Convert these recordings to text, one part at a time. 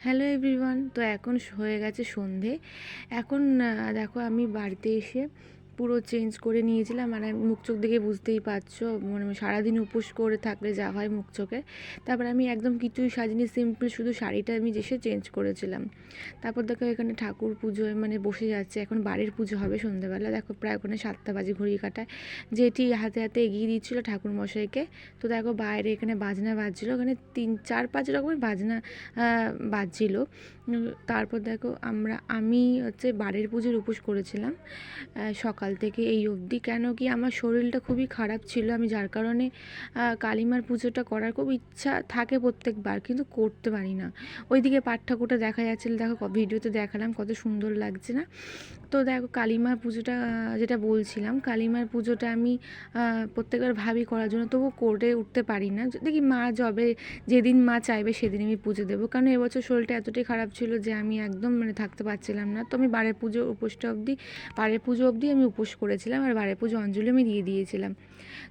Hello everyone তো এখন হয়ে গেছে সন্ধে। এখন দেখো আমি বাড়িতে এসে পুরো চেঞ্জ করে নিয়েছিলাম আর মুখ চোখ দেখে বুঝতেই পারছ মানে সারাদিন উপোস করে থাকলে যা হয় মুখ চোখে। তারপর আমি একদম কিছুই সাজিনি সিম্পল শুধু শাড়িটা আমি এসে চেঞ্জ করেছিলাম। তারপর দেখো এখানে ঠাকুর পুজোয় মানে বসে যাচ্ছে এখন বাড়ির পুজো হবে সন্ধ্যেবেলা। দেখো প্রায় ওখানে সাতটা বাজে ঘড়ি কাটায়। যেটি হাতে হাতে এগিয়ে দিচ্ছিল ঠাকুর মশাইকে তো দেখো বাইরে এখানে বাজনা বাজছিল ওখানে তিন চার পাঁচ রকমের বাজনা বাজছিল। তারপর দেখো আমরা আমি হচ্ছে বাড়ির পুজোর উপোস করেছিলাম আহ, সকাল থেকে এই অবধি। কেন কি আমার শরীরটা খুবই খারাপ ছিল। আমি যার কারণে কালীমার পুজোটা করার খুব ইচ্ছা থাকে প্রত্যেকবার, কিন্তু করতে পারি না। ওইদিকে পাট ঠাকুরটা দেখা যাচ্ছিল। দেখো ভিডিওতে দেখালাম, কত সুন্দর লাগছে না? তো দেখো, কালীমার পুজোটা যেটা বলছিলাম, কালীমার পুজোটা আমি প্রত্যেকবার ভাবি করার জন্য, তবু করে উঠতে পারি না। দেখি মা যবে, যেদিন মা চাইবে সেদিন আমি পুজো দেবো। কারণ এবছর শরীরটা এতটাই খারাপ ছিল যে আমি একদম মানে থাকতে পারছিলাম না। তো আমি বারের পুজো উপোসটা অবধি, বারের পুজো অবধি আমি উপোস করেছিলাম আর বারে পুজো অঞ্জলি আমি দিয়ে দিয়েছিলাম।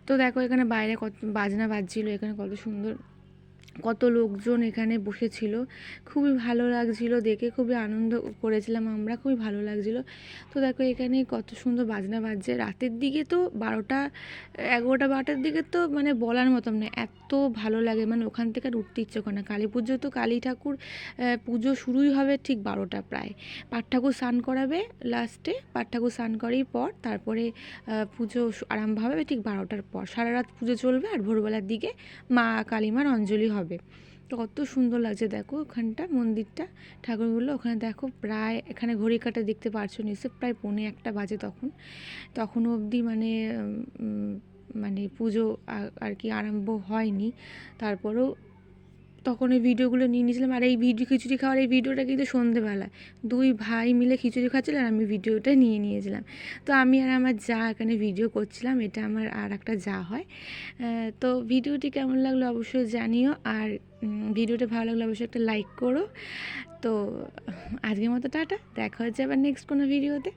তো দেখো এখানে বাইরে কত বাজনা বাজছিল, এখানে কত সুন্দর কত লোকজন এখানে বসেছিল। খুবই ভালো লাগছিল দেখে, খুবই আনন্দ করেছিলাম আমরা, খুবই ভালো লাগছিল। তো দেখো এখানে কত সুন্দর বাজনা বাজছে। রাতের দিকে তো বারোটা, এগারোটা বারোটার দিকে তো মানে বলার মতন না এত ভালো লাগে মানে ওখান থেকে আর উঠতে ইচ্ছে করে না। কালী পুজো তো কালী ঠাকুর পুজো শুরুই হবে ঠিক বারোটা প্রায়। পাট ঠাকুর স্নান করাবে লাস্টে, পাট ঠাকুর স্নান করেই পর তারপরে পুজো আরম্ভ হবে ঠিক বারোটার পর। সারা রাত পুজো চলবে আর ভোরবেলার দিকে মা কালীমার অঞ্জলি হবে। তো কত সুন্দর লাগছে দেখো ওখানটা, মন্দিরটা। ঠাকুরগুলো ওখানে দেখো প্রায় এখানে ঘড়ি কাটা দেখতে পারছ নিশ্চয় প্রায় পৌনে একটা বাজে তখন। তখন অবধি মানে মানে পুজো আর কি আরম্ভ হয়নি। তারপরেও তখন এই ভিডিওগুলো নিয়ে নিয়েছিলাম। আর এই ভিডিও খিচুড়ি খাওয়ার এই ভিডিওটা কিন্তু সন্ধেবেলা দুই ভাই মিলে খিচুড়ি খাচ্ছিল আর আমি ভিডিওটা নিয়ে নিয়েছিলাম। তো আমি আর আমার যা এখানে ভিডিও করছিলাম, এটা আমার আর একটা যা হয়। তো ভিডিওটি কেমন লাগল অবশ্যই জানিও। আর ভিডিওটা ভালো লাগলে অবশ্যই একটা লাইক করো। তো আজকের মতো টাটা। দেখা হচ্ছে আবার নেক্সট কোনো ভিডিওতে।